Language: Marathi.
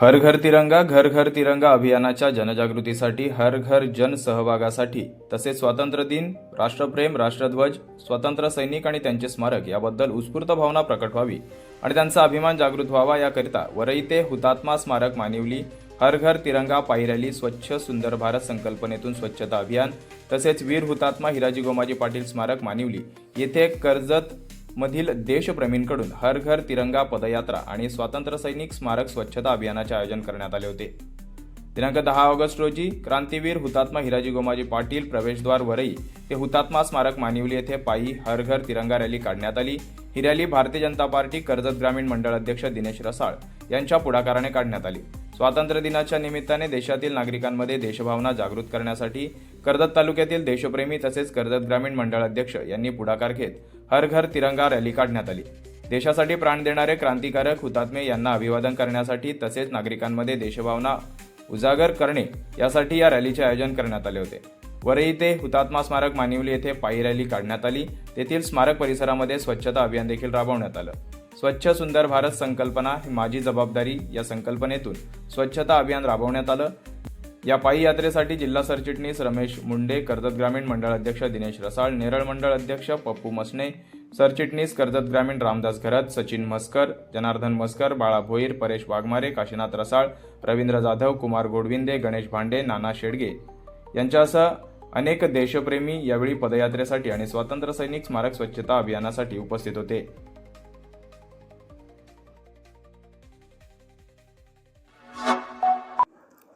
हर घर तिरंगा घर घर तिरंगा अभियानाच्या जनजागृतीसाठी हर घर जन सहभागासाठी. तसेच स्वातंत्र्य दिन राष्ट्रप्रेम राष्ट्रध्वज स्वातंत्र्य सैनिक आणि त्यांचे स्मारक याबद्दल उत्स्फूर्त भावना प्रकट व्हावी आणि त्यांचा अभिमान जागृत व्हावा याकरिता वरई ते हुतात्मा स्मारक मानिवली हर घर तिरंगा पायरॅली स्वच्छ सुंदर भारत संकल्पनेतून स्वच्छता अभियान तसेच वीर हुतात्मा हिराजी गोमाजी पाटील स्मारक मानिवली. येथे कर्जत मधील देशप्रेमींकडून हर घर तिरंगा पदयात्रा आणि स्वातंत्र्य सैनिक स्मारक स्वच्छता अभियानाचे आयोजन करण्यात आले होते. दिनांक दहा ऑगस्ट रोजी क्रांतीवीर हुतात्मा हिराजी गोमाजी पाटील प्रवेशद्वार वरई ते हुतात्मा स्मारक मानिवली येथे पायी हर घर तिरंगा रॅली काढण्यात आली. ही रॅली भारतीय जनता पार्टी कर्जत ग्रामीण मंडळ अध्यक्ष दिनेश रसाळ यांच्या पुढाकाराने काढण्यात आली. स्वातंत्र्य दिनाच्या निमित्ताने देशातील नागरिकांमध्ये देशभावना जागृत करण्यासाठी कर्जत तालुक्यातील देशप्रेमी तसेच कर्जत ग्रामीण मंडळ अध्यक्ष यांनी पुढाकार घेत हर घर तिरंगा रॅली काढण्यात आली. देशासाठी प्राण देणारे क्रांतिकारक हुतात्मे यांना अभिवादन करण्यासाठी तसेच नागरिकांमध्ये देशभावना उजागर करणे यासाठी या रॅलीचे आयोजन करण्यात आले होते. वरळी ते हुतात्मा स्मारक मानिवली येथे पायी रॅली काढण्यात आली. तेथील स्मारक परिसरामध्ये स्वच्छता अभियान देखील राबवण्यात आलं. स्वच्छ सुंदर भारत संकल्पना ही माझी जबाबदारी या संकल्पनेतून स्वच्छता अभियान राबवण्यात आलं. या पायी यात्रेसाठी जिल्हा सरचिटणीस रमेश मुंडे कर्जत ग्रामीण मंडळ अध्यक्ष दिनेश रसाळ नेरळ मंडळ अध्यक्ष पप्पू मसने सरचिटणीस कर्जत ग्रामीण रामदास घरत सचिन मस्कर जनार्दन मस्कर बाळा भोईर परेश वाघमारे काशीनाथ रसाळ रवींद्र जाधव कुमार गोडविंदे गणेश भांडे नाना शेडगे यांच्यासह अनेक देशप्रेमी यावेळी पदयात्रेसाठी आणि स्वातंत्र्य सैनिक स्मारक स्वच्छता अभियानासाठी उपस्थित होते.